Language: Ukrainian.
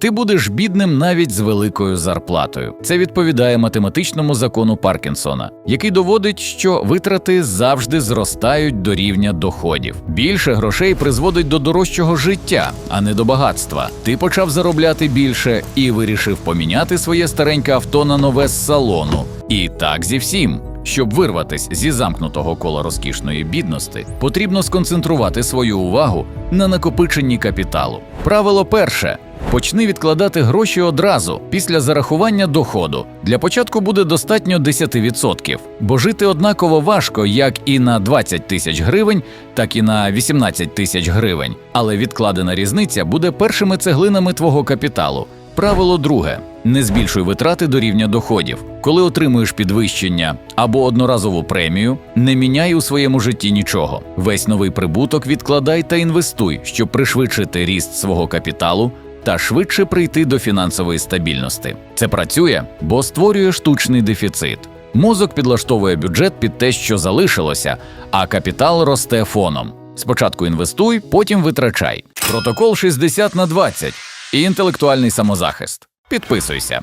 ти будеш бідним навіть з великою зарплатою. Це відповідає математичному закону Паркінсона, який доводить, що витрати завжди зростають до рівня доходів. Більше грошей призводить до дорожчого життя, а не до багатства. Ти почав заробляти більше і вирішив поміняти своє стареньке авто на нове з салону. І так зі всім. Щоб вирватися зі замкнутого кола розкішної бідності, потрібно сконцентрувати свою увагу на накопиченні капіталу. Правило перше. Почни відкладати гроші одразу після зарахування доходу. Для початку буде достатньо 10%, бо жити однаково важко як і на 20 тисяч гривень, так і на 18 тисяч гривень. Але відкладена різниця буде першими цеглинами твого капіталу. Правило друге: не збільшуй витрати до рівня доходів. Коли отримуєш підвищення або одноразову премію, не міняй у своєму житті нічого. Весь новий прибуток відкладай та інвестуй, щоб пришвидшити ріст свого капіталу та швидше прийти до фінансової стабільності. Це працює, бо створює штучний дефіцит. Мозок підлаштовує бюджет під те, що залишилося, а капітал росте фоном. Спочатку інвестуй, потім витрачай. Протокол 60 на 20 і інтелектуальний самозахист. Підписуйся.